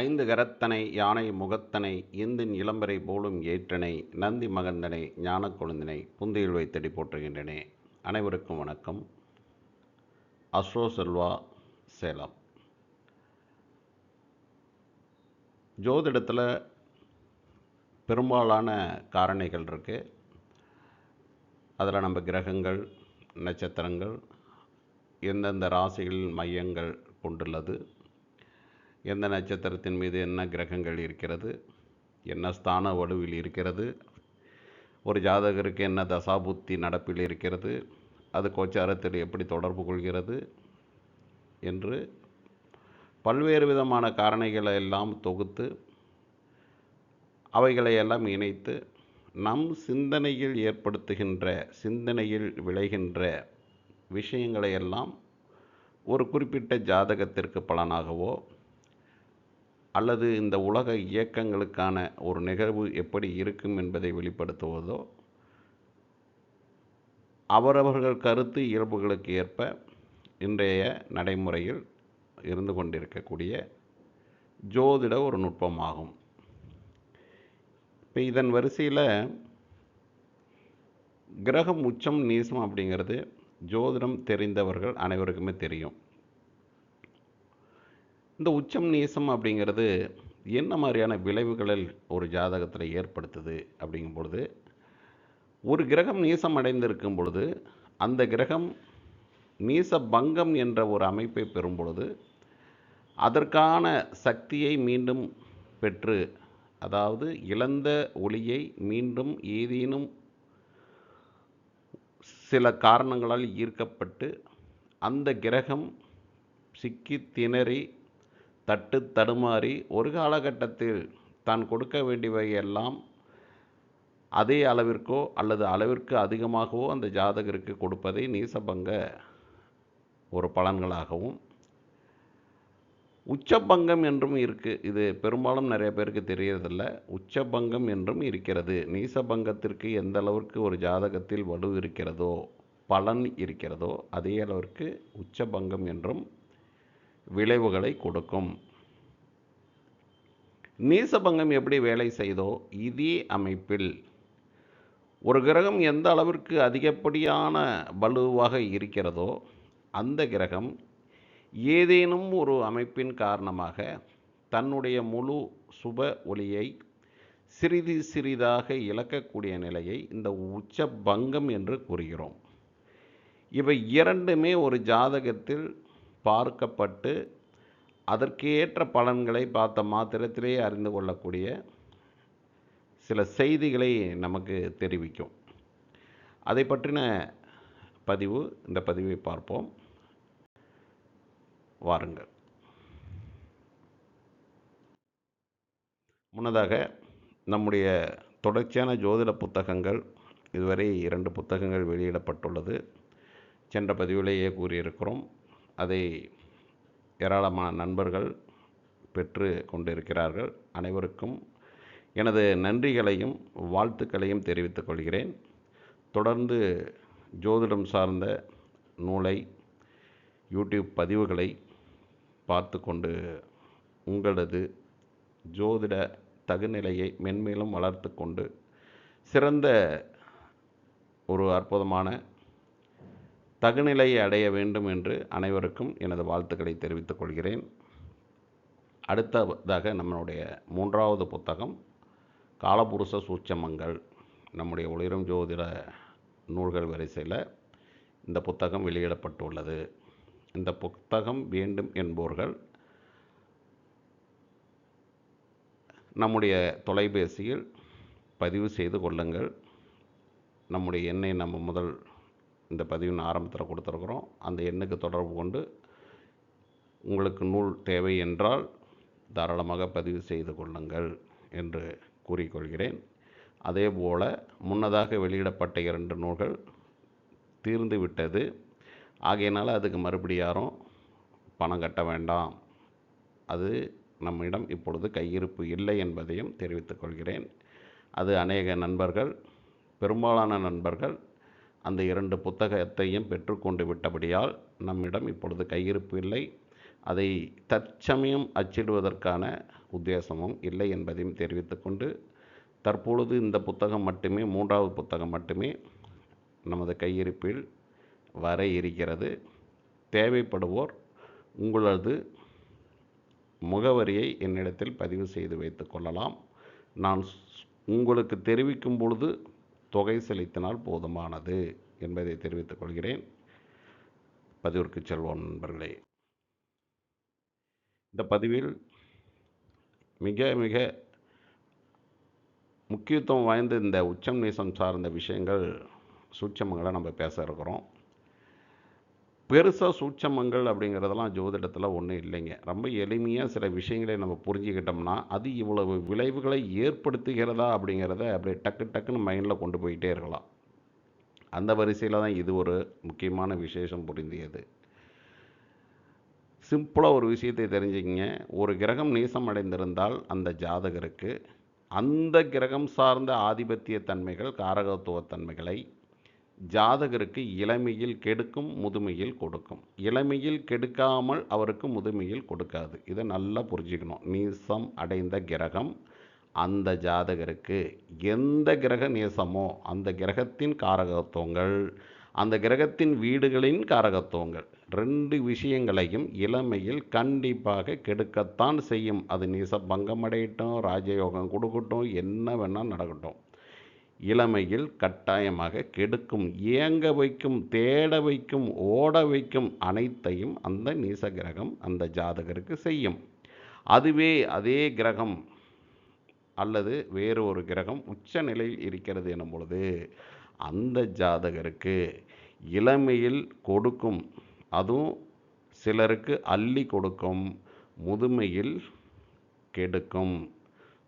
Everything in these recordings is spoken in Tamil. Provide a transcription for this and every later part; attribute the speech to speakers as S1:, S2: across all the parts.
S1: ஐந்து கரத்தனை யானை முகத்தனை இந்தின் இளம்பரை போலும் ஏற்றனை நந்தி மகந்தனை ஞான கொழுந்தினை புந்தியில் வைத்தடி போற்றுகின்றனே. அனைவருக்கும் வணக்கம். அஸ்ரோ செல்வா சேலம். ஜோதிடத்தில் பெரும்பாலான காரணிகள் இருக்குது அதில் நம்ம கிரகங்கள் நட்சத்திரங்கள் எந்தெந்த ராசிகளின் மையங்கள் கொண்டுள்ளது எந்த நட்சத்திரத்தின் மீது என்ன கிரகங்கள் இருக்கிறது என்ன ஸ்தான வலுவில் இருக்கிறது ஒரு ஜாதகருக்கு என்ன தசாபுத்தி நடப்பில் இருக்கிறது அது கோச்சாரத்தில் எப்படி தொடர்பு கொள்கிறது என்று பல்வேறு விதமான காரணிகளை எல்லாம் தொகுத்து அவைகளை எல்லாம் இணைத்து நம் சிந்தனையில் ஏற்படுத்துகின்ற சிந்தனையில் விளைகின்ற விஷயங்களை எல்லாம் ஒரு குறிப்பிட்ட ஜாதகத்திற்கு பலனாகவோ அல்லது இந்த உலக இயக்கங்களுக்கான ஒரு நிகழ்வு எப்படி இருக்கும் என்பதை வெளிப்படுத்துவதோ அவரவர்கள் கருத்து இயல்புகளுக்கு ஏற்ப இன்றைய நடைமுறையில் இருந்து கொண்டிருக்கக்கூடிய ஜோதிட ஒரு நுட்பமாகும். இப்போ இதன் வரிசையில் கிரகம் உச்சம் நீசம் அப்படிங்கிறது ஜோதிடம் தெரிந்தவர்கள் அனைவருக்குமே தெரியும். இந்த உச்சம் நீசம் அப்படிங்கிறது என்ன மாதிரியான விளைவுகளில் ஒரு ஜாதகத்தில் ஏற்படுத்துது அப்படிங்கும் பொழுது ஒரு கிரகம் நீசம் அடைந்திருக்கும் பொழுது அந்த கிரகம் நீச பங்கம் என்ற ஒரு அமைப்பை பெறும் பொழுது அதற்கான சக்தியை மீண்டும் பெற்று அதாவது இழந்த ஒளியை மீண்டும் ஏதேனும் சில காரணங்களால் ஈர்க்கப்பட்டு அந்த கிரகம் சிக்கி திணறி தட்டு தடுமாறி ஒரு காலகட்டத்தில் தான் கொடுக்க வேண்டியவையெல்லாம் அதே அளவிற்கோ அல்லது அளவிற்கு அதிகமாகவோ அந்த ஜாதகருக்கு கொடுப்பதை நீசபங்க ஒரு பலன்களாகவும் உச்சபங்கம் என்றும் இருக்குது இது பெரும்பாலும் நிறைய பேருக்கு தெரியறதில்ல. உச்சபங்கம் என்றும் இருக்கிறது. நீசபங்கத்திற்கு எந்த அளவிற்கு ஒரு ஜாதகத்தில் வலு இருக்கிறதோ பலன் இருக்கிறதோ அதே அளவிற்கு உச்சபங்கம் என்றும் விளைவுகளை கொடுக்கும். நீசபங்கம் எப்படி வேலை செய்தோ இதே அமைப்பில் ஒரு கிரகம் எந்த அளவிற்கு அதிகப்படியான வலுவாக இருக்கிறதோ அந்த கிரகம் ஏதேனும் ஒரு அமைப்பின் காரணமாக தன்னுடைய முழு சுப ஒளியை சிறிது சிறிதாக இழக்கக்கூடிய நிலையை இந்த உச்ச பங்கம் என்று கூறுகிறோம். இவை இரண்டுமே ஒரு ஜாதகத்தில் பார்க்கப்பட்டு அதற்கேற்ற பலன்களை பார்த்த மாத்திரத்திலே அறிந்து கொள்ளக்கூடிய சில செய்திகளை நமக்கு தெரிவிக்கும். அதை பற்றின பதிவு இந்த பதிவை பார்ப்போம். வாருங்கள். முன்னதாக நம்முடைய தொடர்ச்சியான ஜோதிட புத்தகங்கள் இதுவரை இரண்டு புத்தகங்கள் வெளியிடப்பட்டுள்ளது. சென்ற பதிவிலேயே கூறியிருக்கிறோம். அதை ஏராளமான நண்பர்கள் பெற்று கொண்டிருக்கிறார்கள். அனைவருக்கும் எனது நன்றிகளையும் வாழ்த்துக்களையும் தெரிவித்துக் கொள்கிறேன். தொடர்ந்து ஜோதிடம் சார்ந்த நூலை யூடியூப் பதிவுகளை பார்த்து கொண்டு உங்களது ஜோதிட தகுநிலையை மென்மேலும் வளர்த்து கொண்டு சிறந்த ஒரு அற்புதமான தகுநிலையை அடைய வேண்டும் என்று அனைவருக்கும் எனது வாழ்த்துக்களை தெரிவித்துக் கொள்கிறேன். அடுத்ததாக நம்மளுடைய மூன்றாவது புத்தகம் காலபுருஷ சூட்சமங்கள். நம்முடைய ஒளிரும் ஜோதிட நூல்கள் வரிசையில் இந்த புத்தகம் வெளியிடப்பட்டுள்ளது. இந்த புத்தகம் வேண்டும் என்பவர்கள் நம்முடைய தொலைபேசியில் பதிவு செய்து கொள்ளுங்கள். நம்முடைய எண்ணை நம்ம முதல் இந்த பதிவின் ஆரம்பத்தில் கொடுத்துருக்குறோம். அந்த எண்ணுக்கு தொடர்பு கொண்டு உங்களுக்கு நூல் தேவை என்றால் தாராளமாக பதிவு செய்து கொள்ளுங்கள் என்று கூறிக்கொள்கிறேன். அதே போல் முன்னதாக வெளியிடப்பட்ட இரண்டு நூல்கள் தீர்ந்து விட்டது. ஆகையினால் அதுக்கு மறுபடி யாரும் பணம் கட்ட வேண்டாம். அது நம்மிடம் இப்பொழுது கையிருப்பு இல்லை என்பதையும் தெரிவித்துக் கொள்கிறேன். அது அநேக நண்பர்கள் பெரும்பாலான நண்பர்கள் அந்த இரண்டு புத்தகத்தையும் பெற்றுக்கொண்டு விட்டபடியால் நம்மிடம் இப்பொழுது கையிருப்பு இல்லை. அதை தற்சமயம் அச்சிடுவதற்கான உத்தேசமும் இல்லை என்பதையும் தெரிவித்துக்கொண்டு தற்பொழுது இந்த புத்தகம் மட்டுமே மூன்றாவது புத்தகம் மட்டுமே நமது கையிருப்பில் வர இருக்கிறது. தேவைப்படுவோர் உங்களது முகவரியை என்னிடத்தில் பதிவு செய்து வைத்து கொள்ளலாம். நான் உங்களுக்கு தெரிவிக்கும் பொழுது தொகை செலுத்தினால் போதுமானது என்பதை தெரிவித்துக் கொள்கிறேன். பதிவிற்கு செல்வோம் நண்பர்களே. இந்த பதிவில் மிக மிக முக்கியத்துவம் வாய்ந்த இந்த உச்சம் நீசம் சார்ந்த விஷயங்கள் சூட்சமங்களை நம்ம பேச இருக்கிறோம். பெருசாக சூட்சமங்கள் அப்படிங்கிறதெல்லாம் ஜோதிடத்தில் ஒன்றும் இல்லைங்க. ரொம்ப எளிமையாக சில விஷயங்களை நம்ம புரிஞ்சுக்கிட்டோம்னா அது இவ்வளவு விளைவுகளை ஏற்படுத்துகிறதா அப்படிங்கிறத அப்படியே டக்கு டக்குன்னு மைண்டில் கொண்டு போயிட்டே இருக்கலாம். அந்த வரிசையில் தான் இது ஒரு முக்கியமான விசேஷம் புரிந்தியது. சிம்பிளாக ஒரு விஷயத்தை தெரிஞ்சுக்கிங்க. ஒரு கிரகம் நீசம் அடைந்திருந்தால் அந்த ஜாதகருக்கு அந்த கிரகம் சார்ந்த ஆதிபத்திய தன்மைகள் காரகத்துவ தன்மைகளை ஜாதகருக்கு இளமையில் கெடுக்கும் முதுமையில் கொடுக்கும். இளமையில் கெடுக்காமல் அவருக்கு முதுமையில் கொடுக்காது. இதை நல்லா புரிஞ்சுக்கணும். நீசம் அடைந்த கிரகம் அந்த ஜாதகருக்கு. எந்த கிரக நேசமோ அந்த கிரகத்தின் காரகத்துவங்கள் அந்த கிரகத்தின் வீடுகளின் காரகத்துவங்கள். ரெண்டு விஷயங்களையும் இளமையில் கண்டிப்பாக கெடுக்கத்தான் செய்யும். அது நீச பங்கம் அடையட்டும் ராஜயோகம் கொடுக்கட்டும் என்ன வேணால் நடக்கட்டும். இளமையில் கட்டாயமாக கெடுக்கும் ஏங்க வைக்கும் தேட வைக்கும் ஓட வைக்கும் அனைத்தையும் அந்த நீச கிரகம் அந்த ஜாதகருக்கு செய்யும். அதுவே அதே கிரகம் அல்லது வேறு ஒரு கிரகம் உச்ச நிலையில் இருக்கிறது எனும் பொழுது அந்த ஜாதகருக்கு இளமையில் கொடுக்கும் அதுவும் சிலருக்கு அள்ளி கொடுக்கும் முதுமையில் கெடுக்கும்.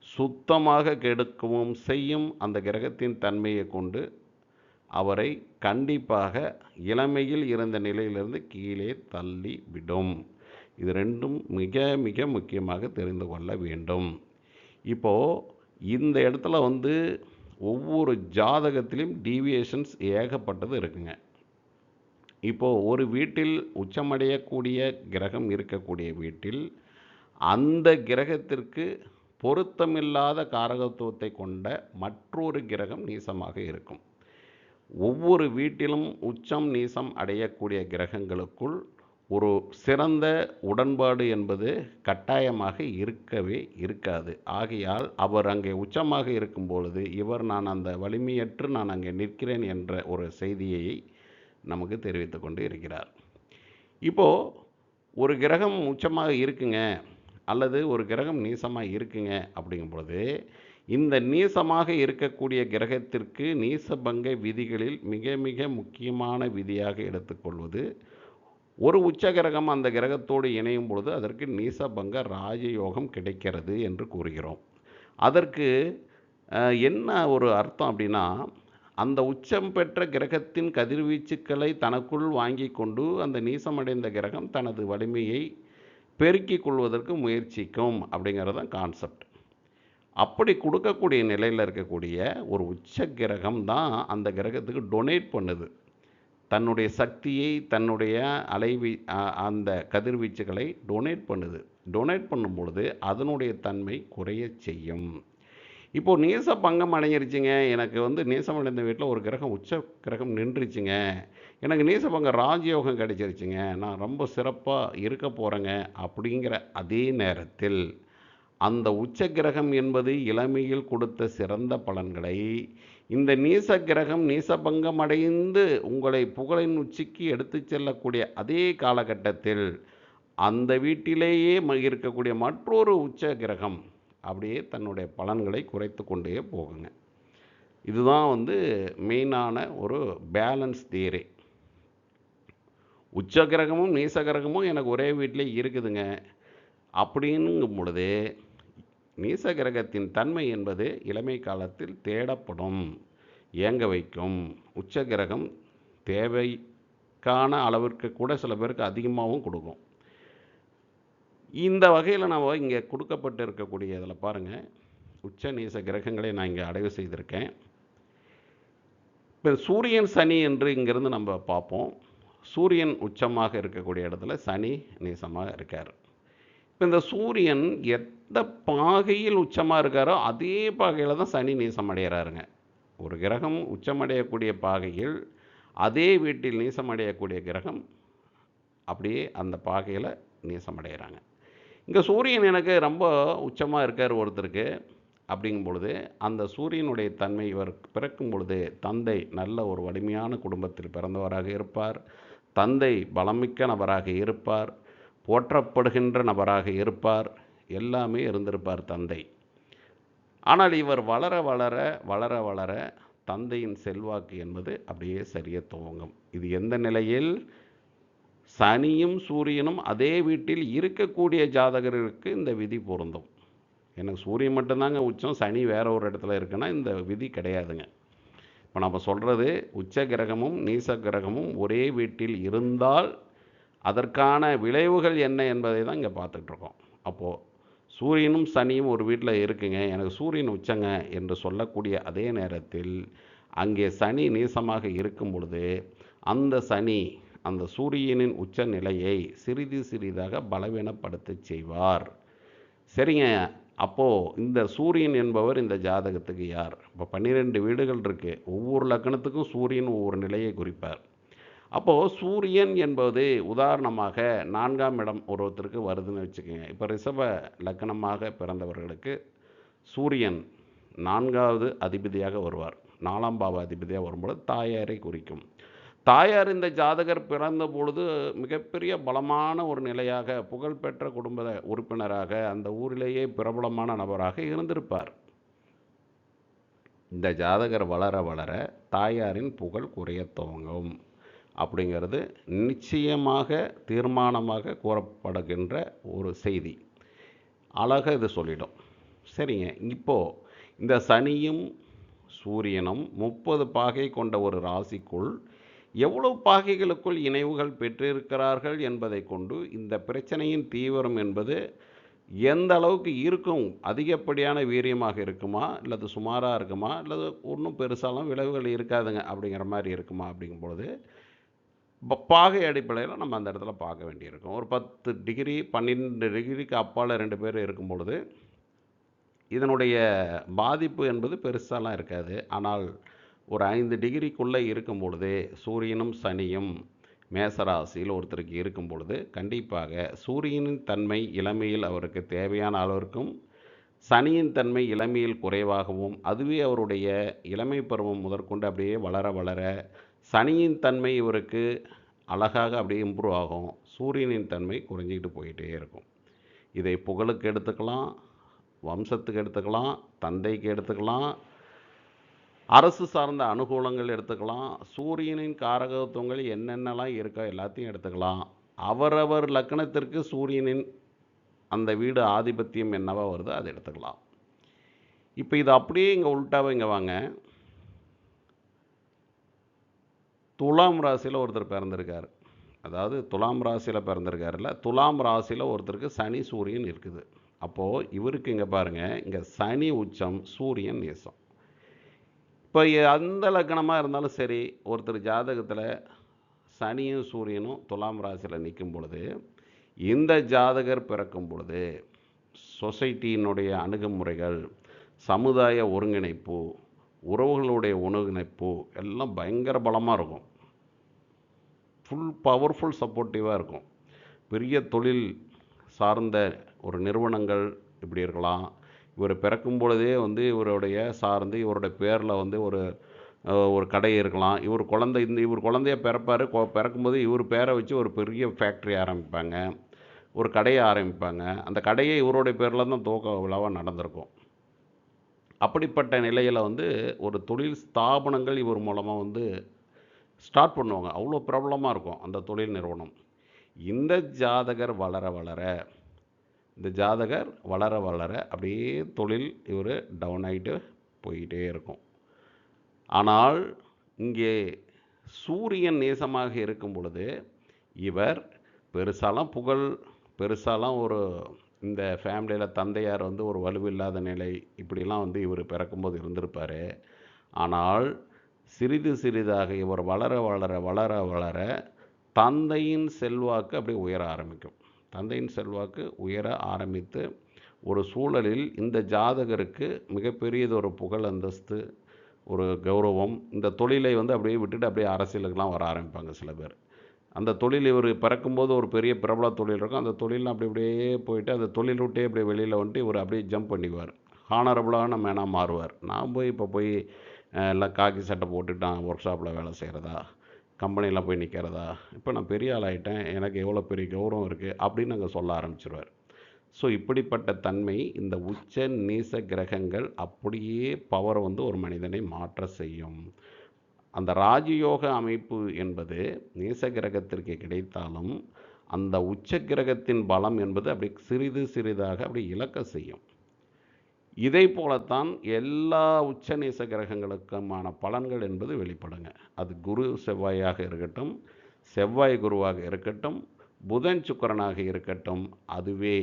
S1: சுத்தமாக கெடுக்கவும் செய்யும் அந்த கிரகத்தின் தன்மையை கொண்டு அவரை கண்டிப்பாக இளமையில் இருந்த நிலையிலிருந்து கீழே தள்ளி விடும் இது ரெண்டும் மிக மிக முக்கியமாக தெரிந்து கொள்ள வேண்டும். இப்போது இந்த இடத்துல வந்து ஒவ்வொரு ஜாதகத்திலும் டீவியேஷன்ஸ் ஏகப்பட்டது இருக்குங்க. இப்போது ஒரு வீட்டில் உச்சமடையக்கூடிய கிரகம் இருக்கக்கூடிய வீட்டில் அந்த கிரகத்திற்கு பொருத்தமில்லாத காரகத்துவத்தை கொண்ட மற்றொரு கிரகம் நீசமாக இருக்கும். ஒவ்வொரு வீட்டிலும் உச்சம் நீசம் அடையக்கூடிய கிரகங்களுக்குள் ஒரு சிறந்த உடன்பாடு என்பது கட்டாயமாக இருக்கவே இருக்காது. ஆகையால் அவர் அங்கே உச்சமாக இருக்கும் பொழுது இவர் நான் அந்த வலிமையற்று நான் அங்கே நிற்கிறேன் என்ற ஒரு செய்தியை நமக்கு தெரிவித்து கொண்டு இருக்கிறார். இப்போது ஒரு கிரகம் உச்சமாக இருக்குங்க. அல்லது ஒரு கிரகம் நீசமாக இருக்குங்க அப்படிங்கும் பொழுது இந்த நீசமாக இருக்கக்கூடிய கிரகத்திற்கு நீசபங்க விதிகளில் மிக மிக முக்கியமான விதியாக எடுத்துக்கொள்வது ஒரு உச்ச கிரகம் அந்த கிரகத்தோடு இணையும் பொழுது அதற்கு நீசபங்க ராஜயோகம் கிடைக்கிறது என்று கூறுகிறோம். அதற்கு என்ன ஒரு அர்த்தம் அப்படின்னா அந்த உச்சம் பெற்ற கிரகத்தின் கதிர்வீச்சுக்களை தனக்குள் வாங்கி கொண்டு அந்த நீசமடைந்த கிரகம் தனது வலிமையை பெருக்கிக் கொள்வதற்கு முயற்சிக்கும் அப்படிங்கிறது தான் கான்செப்ட் அப்படி கொடுக்கக்கூடிய நிலையில் இருக்கக்கூடிய ஒரு உச்ச கிரகம் தான் அந்த கிரகத்துக்கு டொனேட் பண்ணுது. தன்னுடைய சக்தியை தன்னுடைய அலைவி அந்த கதிர்வீச்சுகளை டொனேட் பண்ணுது. டொனேட் பண்ணும் பொழுது அதனுடைய தன்மை குறையச் செய்யும். இப்போ நேச பங்கம் அடைஞ்சிருச்சுங்க. எனக்கு வந்து நேசம் அடைந்த வீட்டில் ஒரு கிரகம் உச்ச கிரகம் நின்றுச்சுங்க. எனக்கு நேசபங்க ராஜயோகம் கிடைச்சிருச்சுங்க. நான் ரொம்ப சிறப்பாக இருக்க போகிறேங்க அப்படிங்கிற அதே நேரத்தில் அந்த உச்ச கிரகம் என்பது இளமையில் கொடுத்த சிறந்த பலன்களை இந்த நீச கிரகம் நீசபங்கம் அடைந்து உங்களை புகழின் உச்சிக்கு எடுத்துச் செல்லக்கூடிய அதே காலகட்டத்தில் அந்த வீட்டிலேயே இருக்கக்கூடிய மற்றொரு உச்ச கிரகம் அப்படியே தன்னுடைய பலன்களை குறைத்து கொண்டே போகுங்க. இதுதான் வந்து மெயினான ஒரு பேலன்ஸ் தியரி உச்ச கிரகமும் நீச கிரகமும் எனக்கு ஒரே வீட்டிலே இருக்குதுங்க. அப்படின்னுங்கும் பொழுது நீச கிரகத்தின் தன்மை என்பது இளமை காலத்தில் தேடப்படும் ஏங்க வைக்கும். உச்ச கிரகம் தேவைக்கான அளவிற்கு கூட சில பேருக்கு அதிகமாகவும் கொடுக்கும். இந்த வகையில் நம்ம இங்கே கொடுக்கப்பட்டு இருக்கக்கூடிய இதில் பாருங்கள் உச்ச நீச கிரகங்களை நான் இங்கே அடைவு செய்திருக்கேன். இப்போ சூரியன் சனி என்று இங்கேருந்து நம்ம பார்ப்போம். சூரியன் உச்சமாக இருக்கக்கூடிய இடத்துல சனி நீசமாக இருக்கார். இப்போ இந்த சூரியன் எந்த பாகையில் உச்சமாக இருக்காரோ அதே பாகையில் தான் சனி நீசம் அடைகிறாருங்க ஒரு கிரகம் உச்சமடையக்கூடிய பாகையில் அதே வீட்டில் நீசமடையக்கூடிய கிரகம் அப்படியே அந்த பாகையில் நீசமடைகிறாங்க. இங்கே சூரியன் எனக்கு ரொம்ப உச்சமாக இருக்கார் ஒருத்தருக்கு அப்படிங்கும் பொழுது அந்த சூரியனுடைய தன்மை இவர் பிறக்கும் பொழுது தந்தை நல்ல ஒரு வலிமையான குடும்பத்தில் பிறந்தவராக இருப்பார். தந்தை பலமிக்க நபராக இருப்பார் போற்றப்படுகின்ற நபராக இருப்பார் எல்லாமே இருந்திருப்பார் தந்தை. ஆனால் இவர் வளர வளர வளர வளர தந்தையின் செல்வாக்கு என்பது அப்படியே சரிய துவங்கும். இது எந்த நிலையில்? சனியும் சூரியனும் அதே வீட்டில் இருக்கக்கூடிய ஜாதகருக்கு இந்த விதி பொருந்தும். எனக்கு சூரியன் மட்டும்தாங்க உச்சம் சனி வேற ஒரு இடத்துல இருக்குன்னா இந்த விதி கிடையாதுங்க. இப்போ நம்ம சொல்கிறது உச்ச கிரகமும் நீச கிரகமும் ஒரே வீட்டில் இருந்தால் அதற்கான விளைவுகள் என்ன என்பதை தான் இங்கே பார்த்துட்ருக்கோம் அப்போது சூரியனும் சனியும் ஒரு வீட்டில் இருக்குங்க. எனக்கு சூரியன் உச்சங்க என்று சொல்லக்கூடிய அதே நேரத்தில் அங்கே சனி நீசமாக இருக்கும் பொழுது அந்த சனி அந்த சூரியனின் உச்ச நிலையை சிறிது சிறிதாக பலவீனப்படுத்த செய்வார். சரிங்க. அப்போது இந்த சூரியன் என்பவர் இந்த ஜாதகத்துக்கு யார்? இப்போ பன்னிரெண்டு வீடுகள் இருக்குது ஒவ்வொரு லக்கணத்துக்கும் சூரியன் ஒவ்வொரு நிலையை குறிப்பார். அப்போது சூரியன் என்பது உதாரணமாக நான்காம் இடம் ஒருத்தருக்கு வருதுன்னு வச்சுக்கோங்க. இப்போ ரிஷப லக்கணமாக பிறந்தவர்களுக்கு சூரியன் நான்காவது அதிபதியாக வருவார். நாலாம் பாவ அதிபதியாக வரும்பொழுது தாயாரை குறிக்கும். தாயார் இந்த ஜாதகர் பிறந்த பொழுது மிகப்பெரிய பலமான ஒரு நிலையாக புகழ்பெற்ற குடும்ப உறுப்பினராக அந்த ஊரிலேயே பிரபலமான நபராக இருந்திருப்பார். இந்த ஜாதகர் வளர வளர தாயாரின் புகழ் குறைய துவங்கும் அப்படிங்கிறது நிச்சயமாக தீர்மானமாக கூறப்படுகின்ற ஒரு செய்தி. அழகாக இது சொல்லிடும் சரிங்க. இப்போது இந்த சனியும் சூரியனும் முப்பது பாகை கொண்ட ஒரு ராசிக்குள் எவ்வளவு பாகைகளுக்குள் இணைவுகள் பெற்றிருக்கிறார்கள் என்பதை கொண்டு இந்த பிரச்சனையின் தீவிரம் என்பது எந்த அளவுக்கு இருக்கும்? அதிகப்படியான வீரியமாக இருக்குமா? இல்லது சுமாராக இருக்குமா? இல்லது ஒன்றும் பெருசாலும் விளைவுகள் இருக்காதுங்க அப்படிங்கிற மாதிரி இருக்குமா அப்படிங்கும்பொழுது ப- பாகை அடிப்படையில் நம்ம அந்த இடத்துல பார்க்க வேண்டியிருக்கும். ஒரு பத்து டிகிரி பன்னெண்டு டிகிரிக்கு அப்பால் ரெண்டு பேர் இருக்கும் பொழுது இதனுடைய பாதிப்பு என்பது பெருசாலாம் இருக்காது. ஆனால் ஒரு ஐந்து டிகிரிக்குள்ளே இருக்கும் பொழுது சூரியனும் சனியும் மேசராசியில் ஒருத்தருக்கு இருக்கும் பொழுது கண்டிப்பாக சூரியனின் தன்மை இளமையில் அவருக்கு தேவையான அளவிற்கும் சனியின் தன்மை இளமையில் குறைவாகவும் அதுவே அவருடைய இளமை பருவம் முதற்கொண்டு அப்படியே வளர வளர சனியின் தன்மை இவருக்கு அழகாக அப்படியே இம்ப்ரூவ் ஆகும். சூரியனின் தன்மை குறைஞ்சிக்கிட்டு போயிட்டே இருக்கும். இதை புகழுக்கு எடுத்துக்கலாம் வம்சத்துக்கு எடுத்துக்கலாம் தந்தைக்கு எடுத்துக்கலாம் அரசு சார்ந்த அனுகூலங்கள் எடுத்துக்கலாம். சூரியனின் காரகத்துவங்கள் என்னென்னலாம் இருக்கோ எல்லாத்தையும் எடுத்துக்கலாம். அவரவர் லக்னத்திற்கு சூரியனின் அந்த வீடு ஆதிபத்தியம் என்னவா வருதோ அதை எடுத்துக்கலாம். இப்போ இது அப்படியே இங்கே உள்டாவை இங்கே வாங்க. துலாம் ராசியில் ஒருத்தர் பிறந்திருக்கார். அதாவது துலாம் ராசியில் பிறந்திருக்காருல்ல துலாம் ராசியில் ஒருத்தருக்கு சனி சூரியன் இருக்குது. அப்போது இவருக்கு இங்கே பாருங்கள் இங்கே சனி உச்சம் சூரியன் நேசம். இப்போ அந்த லக்கணமாக இருந்தாலும் சரி ஒருத்தர் ஜாதகத்தில் சனியும் சூரியனும் துலாம் ராசியில் நிற்கும் பொழுது இந்த ஜாதகர் பிறக்கும் பொழுது சொசைட்டியினுடைய அணுகுமுறைகள் சமுதாய ஒருங்கிணைப்பு உறவுகளுடைய ஒருங்கிணைப்பு எல்லாம் பயங்கர பலமாக இருக்கும். ஃபுல் பவர்ஃபுல் சப்போர்ட்டிவாக இருக்கும். பெரிய தொழில் சார்ந்த ஒரு நிறுவனங்கள் இப்படி இருக்கலாம் இவர் பிறக்கும் பொழுதே வந்து இவருடைய சார்ந்து இவருடைய பேரில் வந்து ஒரு ஒரு கடை இருக்கலாம். இவர் குழந்தை இந்த இவர் குழந்தைய பிறப்பார். பிறக்கும்போது இவர் பேரை வச்சு ஒரு பெரிய ஃபேக்ட்ரி ஆரம்பிப்பாங்க. ஒரு கடையை ஆரம்பிப்பாங்க. அந்த கடையே இவருடைய பேரில் தான் துவக்க விழாவாக நடந்திருக்கும். அப்படிப்பட்ட நிலையில் வந்து ஒரு தொழில் ஸ்தாபனங்கள் இவர் மூலமாக வந்து ஸ்டார்ட் பண்ணுவாங்க. அவ்வளோ பிரபலமாக இருக்கும் அந்த தொழில் நிறுவனம். இந்த ஜாதகர் வளர வளர இந்த ஜாதகர் வளர வளர அப்படியே தொழில் இவர் டவுன் ஆகிட்டு போயிட்டே இருக்கும். ஆனால் இங்கே சூரியன் நேசமாக இருக்கும் பொழுது இவர் பெருசாலாம் புகழ் பெருசாலாம் ஒரு இந்த ஃபேமிலியில் தந்தையார் வந்து ஒரு வலுவில்லாத நிலை இப்படிலாம் வந்து இவர் பிறக்கும்போது இருந்திருப்பார். ஆனால் சிறிது சிறிதாக இவர் வளர வளர வளர வளர தந்தையின் செல்வாக்கு அப்படியே உயர ஆரம்பிக்கும். தந்தையின் செல்வாக்கு உயர ஆரம்பித்து ஒரு சூழலில் இந்த ஜாதகருக்கு மிகப்பெரியது ஒரு புகழ் அந்தஸ்து ஒரு கௌரவம். இந்த தொழிலை வந்து அப்படியே விட்டுட்டு அப்படியே அரசியலுக்கெலாம் வர ஆரம்பிப்பாங்க சில பேர். அந்த தொழில் இவர் பிறக்கும்போது ஒரு பெரிய பிரபல தொழில் இருக்கும். அந்த தொழில் அப்படி அப்படியே போயிட்டு அந்த தொழில் விட்டே அப்படியே வெளியில் வந்துட்டு இவர் அப்படியே ஜம்ப் பண்ணிவார் ஹானரபுளான மேனாக மாறுவார். நான் போய் இப்போ போய் எல்லாம் காக்கி சட்டை போட்டுட்டு நான் ஒர்க் ஷாப்பில் வேலை செய்கிறதா கம்பெனியில் போய் நிற்கிறதா இப்போ நான் பெரிய ஆள் எனக்கு எவ்வளோ பெரிய கௌரவம் இருக்குது அப்படின்னு அங்கே சொல்ல ஆரம்பிச்சிருவார். ஸோ இப்படிப்பட்ட தன்மை இந்த உச்ச நீச கிரகங்கள் அப்படியே பவர் வந்து ஒரு மனிதனை மாற்ற செய்யும். அந்த ராஜயோக அமைப்பு என்பது நீச கிரகத்திற்கு கிடைத்தாலும் அந்த உச்ச கிரகத்தின் பலம் என்பது அப்படி சிறிது சிறிதாக அப்படி இழக்க செய்யும். இதை போலத்தான் எல்லா உச்ச நீச கிரகங்களுக்குமான பலன்கள் என்பது வெளிப்படுங்க. அது குரு செவ்வாயாக இருக்கட்டும் செவ்வாய் குருவாக இருக்கட்டும் புதன் சுக்கிரனாக இருக்கட்டும் அதுவே.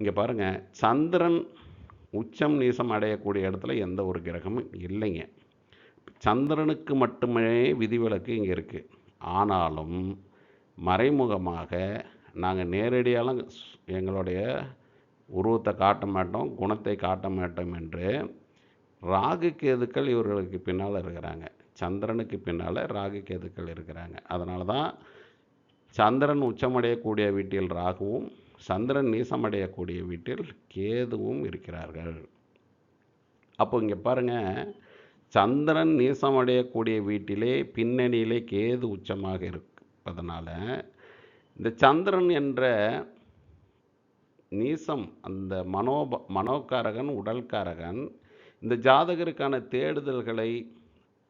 S1: இங்கே பாருங்கள் சந்திரன் உச்சம் நீசம் அடையக்கூடிய இடத்துல எந்த ஒரு கிரகமும் இல்லைங்க. சந்திரனுக்கு மட்டுமே விதிவிலக்கு இங்கே இருக்குது ஆனாலும் மறைமுகமாக நாங்கள் நேரடியாலும் எங்களுடைய உருவத்தை காட்ட மாட்டோம் குணத்தை காட்ட மாட்டோம் என்று ராகு கேதுக்கள் இவர்களுக்கு பின்னால் இருக்கிறாங்க. சந்திரனுக்கு பின்னால் ராகு கேதுக்கள் இருக்கிறாங்க. அதனால தான் சந்திரன் உச்சமடையக்கூடிய வீட்டில் ராகுவும் சந்திரன் நீசமடையக்கூடிய வீட்டில் கேதுவும் இருக்கிறார்கள். அப்போ இங்கே பாருங்க சந்திரன் நீசமடையக்கூடிய வீட்டிலே பின்னணியிலே கேது உச்சமாக இருப்பதனால இந்த சந்திரன் என்ற நீசம் அந்த மனோப மனோக்காரகன் உடல்காரகன் இந்த ஜாதகருக்கான தேடுதல்களை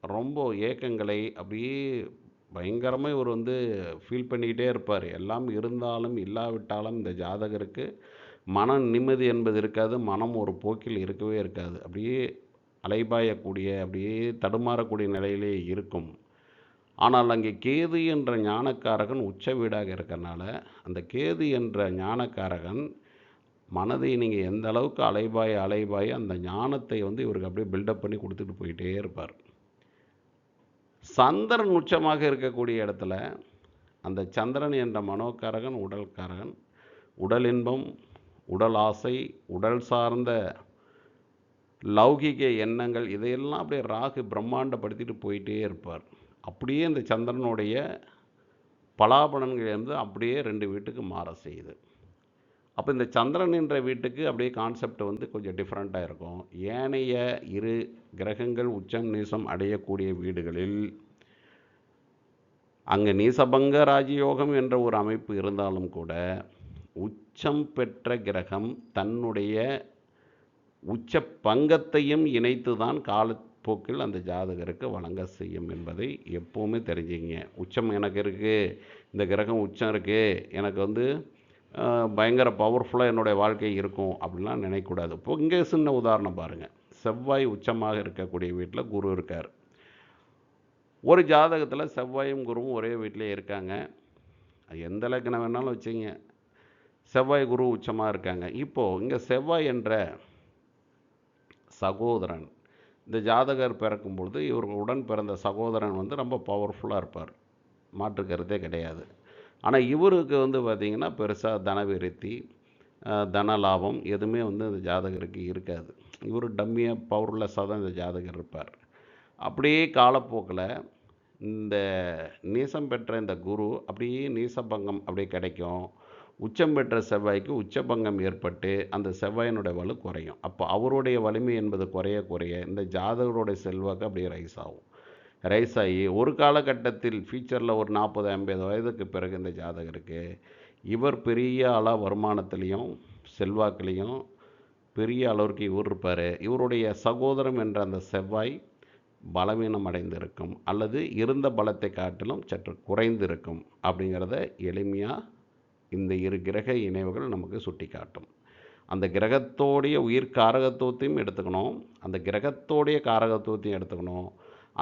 S1: ரொம்ப ஏக்கங்களை அப்படியே பயங்கரமாக இவர் வந்து ஃபீல் பண்ணிக்கிட்டே இருப்பார். எல்லாம் இருந்தாலும் இல்லாவிட்டாலும் இந்த ஜாதகருக்கு மன நிம்மதி என்பது இருக்காது மனம் ஒரு போக்கில் இருக்கவே இருக்காது. அப்படியே அலைபாயக்கூடிய அப்படியே தடுமாறக்கூடிய நிலையிலே இருக்கும். ஆனால் அங்கே கேது என்ற ஞானக்காரகன் உச்ச வீடாக இருக்கறனால அந்த கேது என்ற ஞானக்காரகன் மனதை நீங்கள் எந்த அளவுக்கு அலைபாய அலைபாய அந்த ஞானத்தை வந்து இவருக்கு அப்படியே பில்டப் பண்ணி கொடுத்துட்டு போயிட்டே இருப்பார். சந்திரன் உச்சமாக இருக்கக்கூடிய இடத்துல அந்த சந்திரன் என்ற மனோகாரகன் உடல்காரகன் உடல் இன்பம் உடல் ஆசை உடல் சார்ந்த லௌகிக எண்ணங்கள் இதையெல்லாம் அப்படியே ராகு பிரம்மாண்டப்படுத்திட்டு போயிட்டே இருப்பார். அப்படியே இந்த சந்திரனுடைய பலாபலன்கள் வந்து அப்படியே ரெண்டு வீட்டுக்கு மாற செய்யுது. அப்போ இந்த சந்திரன் என்ற வீட்டுக்கு அப்படியே கான்செப்ட் வந்து கொஞ்சம் டிஃப்ரெண்ட்டாக இருக்கும். ஏனைய இரு கிரகங்கள் உச்சம் நீசம் அடையக்கூடிய வீடுகளில் அங்கே நீசபங்க ராஜயோகம் என்ற ஒரு அமைப்பு இருந்தாலும் கூட உச்சம் பெற்ற கிரகம் தன்னுடைய உச்ச பங்கத்தையும் இணைத்து தான் காலப்போக்கில் அந்த ஜாதகருக்கு வழங்க செய்யும் என்பதை எப்போவுமே தெரிஞ்சுங்க உச்சம் எனக்கு இருக்குது இந்த கிரகம் உச்சம் இருக்குது எனக்கு வந்து பயங்கர பவர்ஃபுல்லாக என்னுடைய வாழ்க்கை இருக்கும் அப்படிலாம் நினைக்கக்கூடாது. இப்போ இங்கே சின்ன உதாரணம் பாருங்கள் செவ்வாய் உச்சமாக இருக்கக்கூடிய வீட்டில் குரு இருக்கார். ஒரு ஜாதகத்தில் செவ்வாயும் குருவும் ஒரே வீட்டிலே இருக்காங்க. அது எந்த லக்கணம் வேணாலும் வச்சுங்க செவ்வாய் குரு உச்சமாக இருக்காங்க. இப்போது இங்கே செவ்வாய் என்ற சகோதரன் இந்த ஜாதகர் பிறக்கும் பொழுது இவர் உடன் பிறந்த சகோதரன் வந்து ரொம்ப பவர்ஃபுல்லாக இருப்பார். மாற்று கருத்தே கிடையாது. ஆனால் இவருக்கு வந்து பார்த்திங்கன்னா பெருசாக தன விருத்தி தன லாபம் எதுவுமே வந்து அந்த ஜாதகருக்கு இருக்காது. இவர் டம்மியாக பவர்லெஸ்ஸாக தான் இந்த ஜாதகர் இருப்பார். அப்படியே காலப்போக்கில் இந்த நீசம் பெற்ற இந்த குரு அப்படியே நீசபங்கம் அப்படியே கிடைக்கும். உச்சம் பெற்ற செவ்வாய்க்கு உச்சபங்கம் ஏற்பட்டு அந்த செவ்வாயினுடைய வலு குறையும். அப்போ அவருடைய வலிமை என்பது குறைய குறைய இந்த ஜாதகருடைய செல்வாக்கு அப்படியே ரைஸ் ஆகும். ரைஸ் ஆகி ஒரு காலகட்டத்தில் ஃபியூச்சரில் ஒரு நாற்பது ஐம்பது வயதுக்கு பிறகு இந்த ஜாதகருக்கு இவர் பெரிய அளவு வருமானத்துலேயும் செல்வாக்குலேயும் பெரிய அளவிற்கு இவர் இருப்பார். இவருடைய சகோதரம் என்ற அந்த செவ்வாய் பலவீனம் அடைந்திருக்கும். அல்லது இருந்த பலத்தை காட்டிலும் சற்று குறைந்திருக்கும் அப்படிங்கிறத எளிமையாக இந்த இரு கிரக இணைவுகள் நமக்கு சுட்டி காட்டும் அந்த கிரகத்தோடைய உயிர் காரகத்துவத்தையும் எடுத்துக்கணும். அந்த கிரகத்தோடைய காரகத்துவத்தையும் எடுத்துக்கணும்.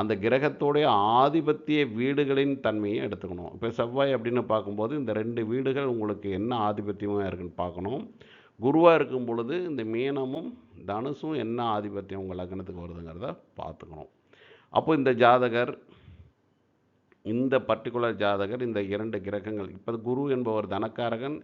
S1: அந்த கிரகத்தோடைய ஆதிபத்திய வீடுகளின் தன்மையை எடுத்துக்கணும். இப்போ செவ்வாய் அப்படின்னு பார்க்கும்போது இந்த ரெண்டு வீடுகள் உங்களுக்கு என்ன ஆதிபத்தியமாக இருக்குன்னு பார்க்கணும். குருவாக இருக்கும் பொழுது இந்த மீனமும் தனுசும் என்ன ஆதிபத்தியம் உங்கள் லக்னத்துக்கு வருதுங்கிறத பார்த்துக்கணும். அப்போ இந்த ஜாதகர் இந்த பர்டிகுலர் ஜாதகர் இந்த இரண்டு கிரகங்கள் இப்போ குரு என்பவர் தனக்காரகன்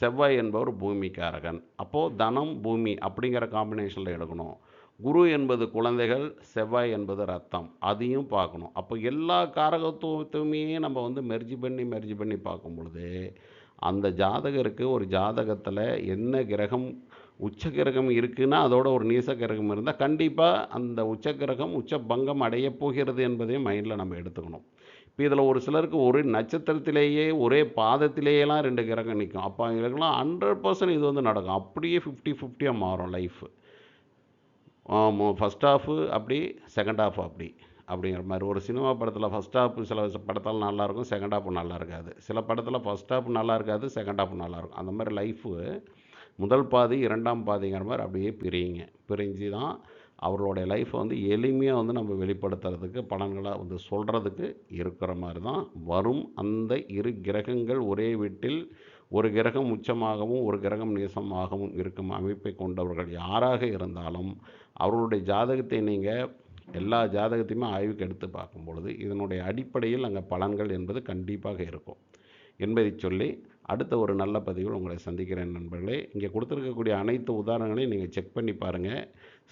S1: செவ்வாய் என்பவர் பூமிக்காரகன். அப்போது தனம் பூமி அப்படிங்கிற காம்பினேஷனில் எடுக்கணும். குரு என்பது குழந்தைகள் செவ்வாய் என்பது ரத்தம். அதையும் பார்க்கணும். அப்போ எல்லா காரகத்துவத்தையுமே நம்ம வந்து மெர்ஜி பண்ணி மெர்ஜி பண்ணி பார்க்கும் பொழுது அந்த ஜாதகருக்கு ஒரு ஜாதகத்தில் என்ன கிரகம் உச்ச கிரகம் இருக்குன்னா அதோட ஒரு நீச கிரகம் இருந்தால் கண்டிப்பாக அந்த உச்ச கிரகம் உச்ச பங்கம் அடையப் போகிறது என்பதையும் மைண்டில் நம்ம எடுத்துக்கணும். இப்போ இதில் ஒரு சிலருக்கு ஒரு நட்சத்திரத்திலேயே ஒரே பாதத்திலேயெல்லாம் ரெண்டு கிரகம் நிற்கும் அப்போ அவங்களுக்குலாம் ஹண்ட்ரட் பர்சன்ட் இது வந்து நடக்கும். அப்படியே ஃபிஃப்டி ஃபிஃப்டியாக மாறும் லைஃப் ஃபஸ்ட் ஹாஃபு அப்படி செகண்ட் ஹாஃப் அப்படி அப்படிங்கிற மாதிரி. ஒரு சினிமா படத்தில் ஃபஸ்ட் ஹாஃப் சில படத்தில் நல்லாயிருக்கும் செகண்ட் ஹாஃப் நல்லா இருக்காது. சில படத்தில் ஃபஸ்ட் ஹாஃப் நல்லா இருக்காது செகண்ட் ஹாஃப் நல்லாயிருக்கும் அந்த மாதிரி லைஃபு முதல் பாதி இரண்டாம் பாதிங்கிற மாதிரி அப்படியே பிரியுங்க. பிரிஞ்சு தான் அவர்களுடைய லைஃப்பை வந்து எளிமையாக வந்து நம்ம வெளிப்படுத்துறதுக்கு பலன்களாக வந்து சொல்கிறதுக்கு இருக்கிற மாதிரி தான் வரும். அந்த இரு கிரகங்கள் ஒரே வீட்டில் ஒரு கிரகம் உச்சமாகவும் ஒரு கிரகம் நேசமாகவும் இருக்கும் அமைப்பை கொண்டவர்கள் யாராக இருந்தாலும் அவர்களுடைய ஜாதகத்தை நீங்கள் எல்லா ஜாதகத்தையுமே ஆய்வுக்கு எடுத்து பார்க்கும் பொழுது இதனுடைய அடிப்படையில் அங்கே பலன்கள் என்பது கண்டிப்பாக இருக்கும். என்பதை சொல்லி அடுத்த ஒரு நல்ல பதிவில் உங்களை சந்திக்கிறேன் நண்பர்களே. இங்கே கொடுத்துருக்கக்கூடிய அனைத்து உதாரணங்களையும் நீங்கள் செக் பண்ணி பாருங்கள்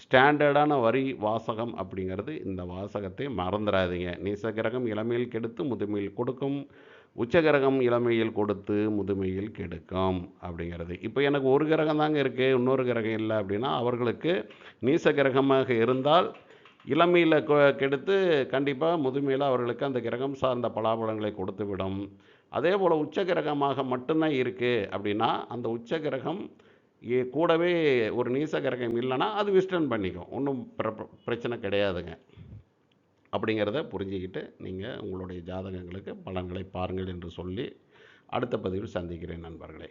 S1: ஸ்டாண்டர்டான வரி வாசகம் அப்படிங்கிறது இந்த வாசகத்தை மறந்துடாதீங்க. நீச கிரகம் இளமையில் கெடுத்து முதுமையில் கொடுக்கும். உச்ச கிரகம் இளமையில் கொடுத்து முதுமையில் கெடுக்கும் அப்படிங்கிறது. இப்போ எனக்கு ஒரு கிரகம் தாங்க இருக்குது இன்னொரு கிரகம் இல்லை அப்படின்னா அவர்களுக்கு நீச கிரகமாக இருந்தால் இளமையில் கெடுத்து கண்டிப்பாக முதுமையில் அவர்களுக்கு அந்த கிரகம் சார்ந்த பலாபலங்களை கொடுத்து விடும் அதே போல் உச்ச கிரகமாக மட்டும்தான் இருக்குது அப்படின்னா அந்த உச்ச கிரகம் ஏ- கூடவே ஒரு நீச கிரகம் இல்லைன்னா அது விஸ்டன் பண்ணிக்கும். ஒன்றும் பிரச்சனை கிடையாதுங்க. அப்படிங்கிறத புரிஞ்சுக்கிட்டு நீங்கள் உங்களுடைய ஜாதகங்களுக்கு பலன்களை பாருங்கள் என்று சொல்லி அடுத்த பதிவில் சந்திக்கிறேன் நண்பர்களே.